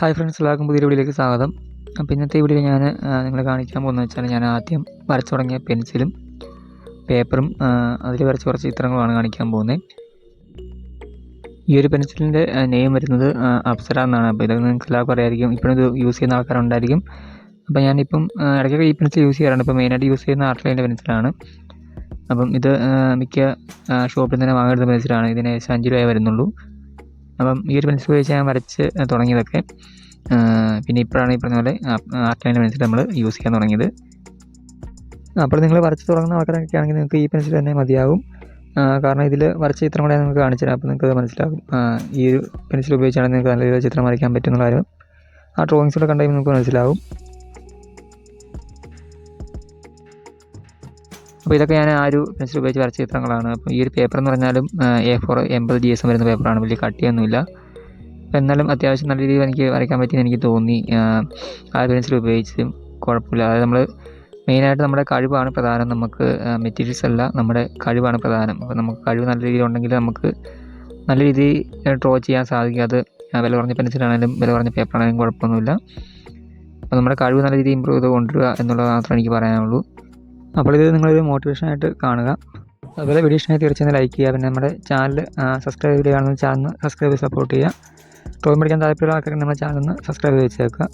Hi friends എല്ലാവർക്കും പുതിയ വീഡിയോയിലേക്ക് സ്വാഗതം. അപ്പോൾ ഇന്നത്തെ വീഡിയോയിൽ ഞാൻ നിങ്ങളെ കാണിക്കാൻ പോകുന്നത് വെച്ചാൽ ഞാൻ ആദ്യം വരച്ചു തുടങ്ങിയ പെൻസിലും പേപ്പറും അതിൽ വരച്ച കുറച്ച് ചിത്രങ്ങളുമാണ് കാണിക്കാൻ പോകുന്നത്. ഈ ഒരു പെൻസിലിന്റെ നെയിം വരുന്നത് അപ്സര എന്നാണ്. അപ്പോൾ ഇതൊക്കെ നിങ്ങൾക്ക് എല്ലാവർക്കും അറിയായിരിക്കും. ഇപ്പോഴും ഇത് യൂസ് ചെയ്യുന്ന ആൾക്കാരുണ്ടായിരിക്കും. അപ്പോൾ ഞാനിപ്പം ഇടയ്ക്കൊക്കെ ഈ പെൻസിൽ യൂസ് ചെയ്യാറുണ്ട്. ഇപ്പോൾ മെയിനായിട്ട് യൂസ് ചെയ്യുന്ന ആർട്ട്ലൈന്റെ പെൻസിലാണ്. അപ്പം ഇത് മിക്ക ഷോപ്പിൽ തന്നെ വാങ്ങിയെടുത്ത പെൻസിലാണ്. ഇതിന് ഏകദേശം അഞ്ച് രൂപയെ വരുന്നുള്ളൂ. അപ്പം ഈ ഒരു പെൻസിൽ ഉപയോഗിച്ച് ഞാൻ വരച്ച് തുടങ്ങിയതൊക്കെ പിന്നെ ഇപ്പോഴാണ് ഈ പറഞ്ഞ പോലെ ആർട്ട് ലൈൻ പെൻസിൽ നമ്മൾ യൂസ് ചെയ്യാൻ തുടങ്ങിയത്. അപ്പോൾ നിങ്ങൾ വരച്ച് തുടങ്ങുന്ന ആൾക്കാരൊക്കെ ആണെങ്കിൽ നിങ്ങൾക്ക് ഈ പെൻസിൽ തന്നെ മതിയാകും കാരണം ഇതിൽ വരച്ച ചിത്രം കൂടെ നിങ്ങൾക്ക് കാണിച്ചു തരാം. അപ്പോൾ നിങ്ങൾക്ക് മനസ്സിലാകും. ഈ ഒരു പെൻസിൽ ഉപയോഗിച്ചാണെങ്കിൽ നിങ്ങൾക്ക് നല്ല രീതിയിൽ ചിത്രം വരയ്ക്കാൻ പറ്റുന്ന കാര്യം. ആ ഡ്രോയിങ്സ് കൂടെ കണ്ടാൽ നിങ്ങൾക്ക് മനസ്സിലാവും. അപ്പോൾ ഇതൊക്കെ ഞാൻ ആ ഒരു പെൻസിൽ ഉപയോഗിച്ച് വരച്ച ചിത്രങ്ങളാണ്. അപ്പോൾ ഈ ഒരു പേപ്പർ എന്ന് പറഞ്ഞാലും എ ഫോർ എൺപത് ജി എസ് വരുന്ന പേപ്പറാണ് വലിയ കട്ടിയൊന്നുമില്ല. അപ്പോൾ എന്നാലും അത്യാവശ്യം നല്ല രീതിയിൽ എനിക്ക് വരയ്ക്കാൻ പറ്റിയെന്ന് എനിക്ക് തോന്നി. ആ, പെൻസിൽ ഉപയോഗിച്ച് കുഴപ്പമില്ല. അതായത് നമ്മൾ മെയിനായിട്ട് നമ്മുടെ കഴിവാണ് പ്രധാനം. നമുക്ക് മെറ്റീരിയൽസ് അല്ല നമ്മുടെ കഴിവാണ് പ്രധാനം. അപ്പോൾ നമുക്ക് കഴിവ് നല്ല രീതിയിൽ ഉണ്ടെങ്കിൽ നമുക്ക് നല്ല രീതിയിൽ ഡ്രോ ചെയ്യാൻ സാധിക്കും. അത് വില കുറഞ്ഞ പെൻസിലാണെങ്കിലും വില കുറഞ്ഞ പേപ്പറാണെങ്കിലും കുഴപ്പമൊന്നുമില്ല. അപ്പോൾ നമ്മുടെ കഴിവ് നല്ല രീതിയിൽ ഇമ്പ്രൂവ് ചെയ്ത് കൊണ്ടുവരിക എന്നുള്ളത് മാത്രമേ എനിക്ക് പറയാനുള്ളൂ. അപ്പോൾ ഇത് നിങ്ങളൊരു മോട്ടിവേഷനായിട്ട് കാണുക. അതുപോലെ വീഡിയോ ഇഷ്ടമായി തീർച്ചയായും ലൈക്ക് ചെയ്യുക. പിന്നെ നമ്മുടെ ചാനൽ സബ്സ്ക്രൈബ് ചെയ്യുകയാണെന്ന് ചാനൽ സബ്സ്ക്രൈബ് സപ്പോർട്ട് ചെയ്യുക. ട്രോൾ പഠിക്കാൻ താല്പര്യമുള്ള ആൾക്കാർക്ക് നമ്മുടെ ചാനൽ ഒന്ന് സബ്സ്ക്രൈബ് ചെയ്ത് വെച്ചേക്കുക.